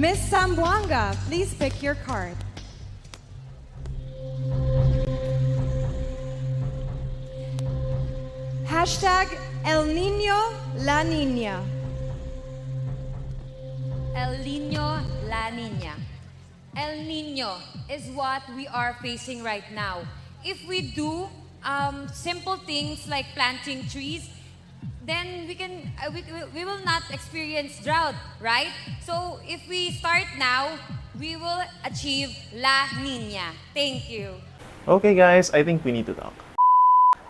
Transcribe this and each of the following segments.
Miss Sambuanga, please pick your card. Hashtag El Nino La Nina. El Nino, La Nina. El Nino is what we are facing right now. If we do um, simple things like planting trees, then we can uh, we, we will not experience drought, right? So if we start now, we will achieve La Nina. Thank you. Okay guys, I think we need to talk.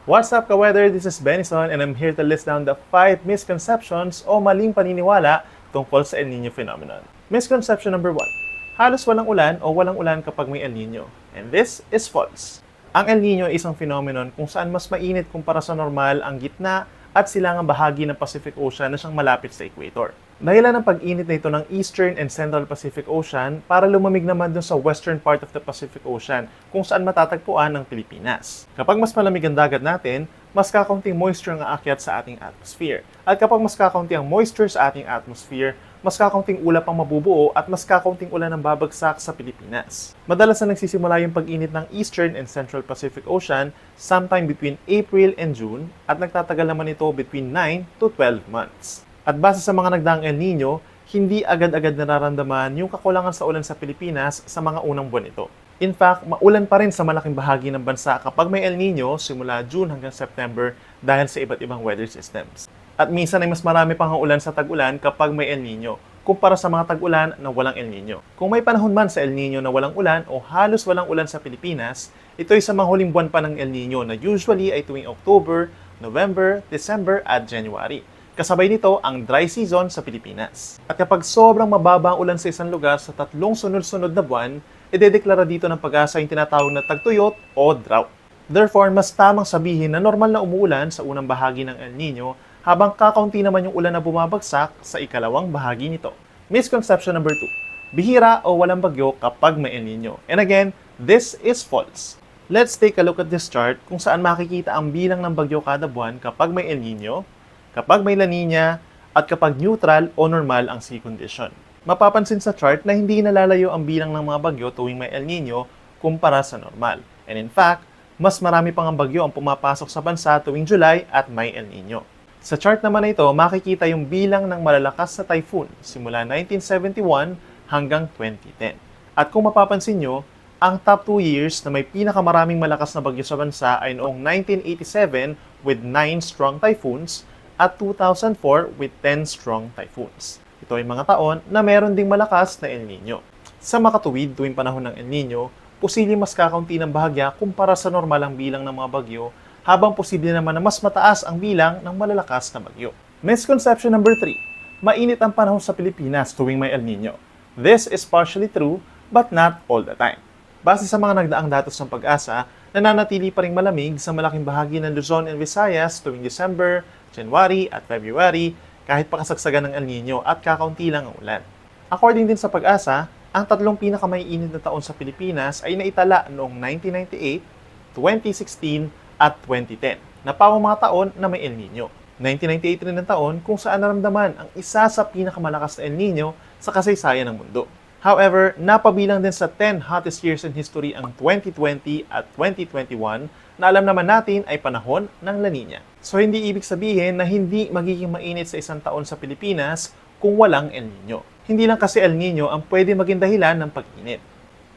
What's up ka-weather? This is Benison and I'm here to list down the 5 misconceptions o maling paniniwala tungkol sa El Nino phenomenon. Misconception number 1. Halos walang ulan o walang ulan kapag may El Nino. And this is false. Ang El Nino ay isang phenomenon kung saan mas mainit kumpara sa normal ang gitna at silangang bahagi ng Pacific Ocean na siyang malapit sa equator. Dahilan ng pag-init na ito ng Eastern and Central Pacific Ocean para lumamig naman dun sa western part of the Pacific Ocean kung saan matatagpuan ang Pilipinas. Kapag mas malamig ang dagat natin, mas kakaunting moisture ang aakyat sa ating atmosphere. At kapag mas kakaunti ang moisture sa ating atmosphere, mas kakaunting ulap ang mabubuo at mas kakaunting ulan ang babagsak sa Pilipinas. Madalas na nagsisimula yung pag-init ng Eastern and Central Pacific Ocean sometime between April and June at nagtatagal naman ito between 9 to 12 months. At base sa mga nagdaang El Nino, hindi agad-agad nararamdaman yung kakulangan sa ulan sa Pilipinas sa mga unang buwan ito. In fact, maulan pa rin sa malaking bahagi ng bansa kapag may El Nino simula June hanggang September dahil sa iba't ibang weather systems. At minsan ay mas marami pang ulan sa tag-ulan kapag may El Nino kumpara sa mga tag-ulan na walang El Nino. Kung may panahon man sa El Nino na walang ulan o halos walang ulan sa Pilipinas, ito ay sa mga huling buwan pa ng El Nino na usually ay tuwing October, November, December at January. Kasabay nito ang dry season sa Pilipinas. At kapag sobrang mababa ang ulan sa isang lugar sa tatlong sunod-sunod na buwan, idedeklara dito ng pag-asa yung tinatawag na tagtuyot o drought. Therefore, mas tamang sabihin na normal na umuulan sa unang bahagi ng El Nino habang kakaunti naman yung ulan na bumabagsak sa ikalawang bahagi nito. Misconception number 2. Bihira o walang bagyo kapag may El Nino. And again, this is false. Let's take a look at this chart kung saan makikita ang bilang ng bagyo kada buwan kapag may El Nino, kapag may La Nina, at kapag neutral o normal ang sea condition. Mapapansin sa chart na hindi nalalayo ang bilang ng mga bagyo tuwing may El Nino kumpara sa normal. And in fact, mas marami pang ang bagyo ang pumapasok sa bansa tuwing July at may El Nino. Sa chart naman na ito, makikita yung bilang ng malalakas na typhoon simula 1971 hanggang 2010. At kung mapapansin nyo, ang top 2 years na may pinakamaraming malakas na bagyo sa bansa ay noong 1987 with 9 strong typhoons at 2004 with 10 strong typhoons. Ito ay mga taon na meron ding malakas na El Nino. Sa makatuwid tuwing panahon ng El Nino, posibleng mas kakaunti ng bahagya kumpara sa normal ang bilang ng mga bagyo, habang posible naman na mas mataas ang bilang ng malalakas na bagyo. Misconception number 3. Mainit ang panahon sa Pilipinas tuwing may El Nino. This is partially true, but not all the time. Base sa mga nagdaang datos ng pag-asa, nananatili pa rin malamig sa malaking bahagi ng Luzon and Visayas tuwing December, January at February kahit pakasagsagan ng El Nino at kakaunti lang ang ulan. According din sa pag-asa, ang tatlong pinakamaiinit na taon sa Pilipinas ay naitala noong 1998, 2016 at 2010 na pawang mga taon na may El Nino. 1998 rin ang taon kung saan naramdaman ang isa sa pinakamalakas na El Nino sa kasaysayan ng mundo. However, napabilang din sa 10 hottest years in history ang 2020 at 2021 na alam naman natin ay panahon ng La Nina. So hindi ibig sabihin na hindi magiging mainit sa isang taon sa Pilipinas kung walang El Nino. Hindi lang kasi El Nino ang pwede maging dahilan ng pag-init.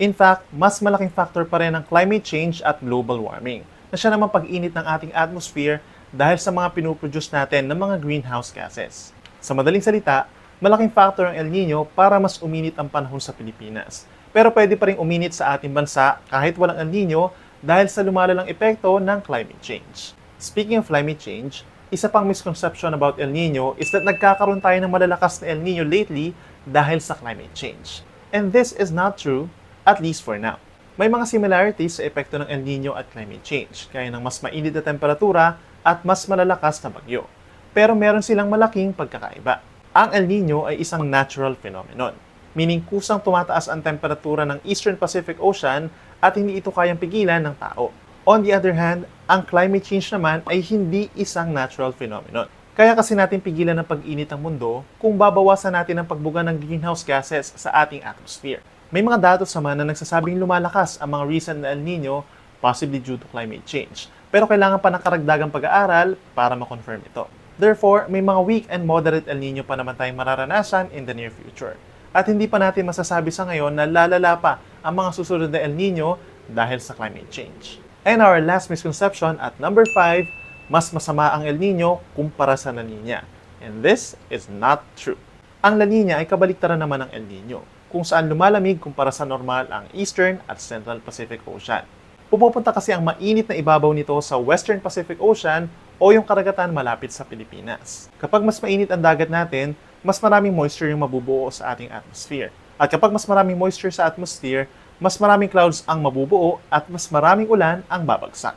In fact, mas malaking factor pa rin ang climate change at global warming na siya naman pag-init ng ating atmosphere dahil sa mga pinuproduce natin ng mga greenhouse gases. Sa madaling salita, malaking factor ang El Nino para mas uminit ang panahon sa Pilipinas. Pero pwede pa rin uminit sa ating bansa kahit walang El Nino dahil sa lumalalang epekto ng climate change. Speaking of climate change, isa pang misconception about El Nino is that nagkakaroon tayo ng malalakas na El Nino lately dahil sa climate change. And this is not true, at least for now. May mga similarities sa epekto ng El Nino at climate change, kaya ng mas mainit na temperatura at mas malalakas na bagyo. Pero meron silang malaking pagkakaiba. Ang El Nino ay isang natural phenomenon, meaning kusang tumataas ang temperatura ng Eastern Pacific Ocean at hindi ito kayang pigilan ng tao. On the other hand, ang climate change naman ay hindi isang natural phenomenon. Kaya kasi natin pigilan ng pag-init ng mundo kung babawasan natin ang pagbuga ng greenhouse gases sa ating atmosphere. May mga datos naman na nagsasabing lumalakas ang mga recent na El Nino possibly due to climate change. Pero kailangan pa ng karagdagang pag-aaral para ma-confirm ito. Therefore, may mga weak and moderate El Nino pa naman tayong mararanasan in the near future. At hindi pa natin masasabi sa ngayon na lalala pa ang mga susunod na El Nino dahil sa climate change. And our last misconception at number 5, mas masama ang El Nino kumpara sa La Nina. And this is not true. Ang La Nina ay kabaliktaran naman ng El Nino, kung saan lumalamig kumpara sa normal ang Eastern at Central Pacific Ocean. Pumupunta kasi ang mainit na ibabaw nito sa Western Pacific Ocean o yung karagatan malapit sa Pilipinas. Kapag mas mainit ang dagat natin, mas maraming moisture yung mabubuo sa ating atmosphere. At kapag mas maraming moisture sa atmosphere, mas maraming clouds ang mabubuo at mas maraming ulan ang babagsak.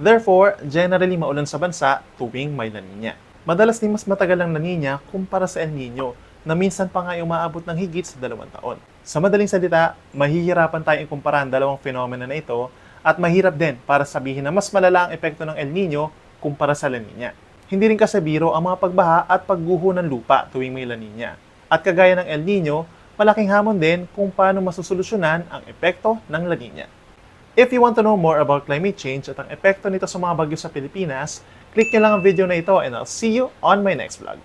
Therefore, generally maulan sa bansa tuwing may La Nina. Madalas din mas matagal ang La Nina kumpara sa El Nino na minsan pa nga umaabot ng higit sa dalawang taon. Sa madaling salita, mahihirapan tayong kumpara ang dalawang phenomena na ito at mahirap din para sabihin na mas malala ang epekto ng El Nino kumpara sa La Nina. Hindi rin kasi biro ang mga pagbaha at pagguho ng lupa tuwing may La Nina. At kagaya ng El Nino, malaking hamon din kung paano masusolusyonan ang epekto ng La Nina. If you want to know more about climate change at ang epekto nito sa mga bagyo sa Pilipinas, click nyo lang ang video na ito and I'll see you on my next vlog.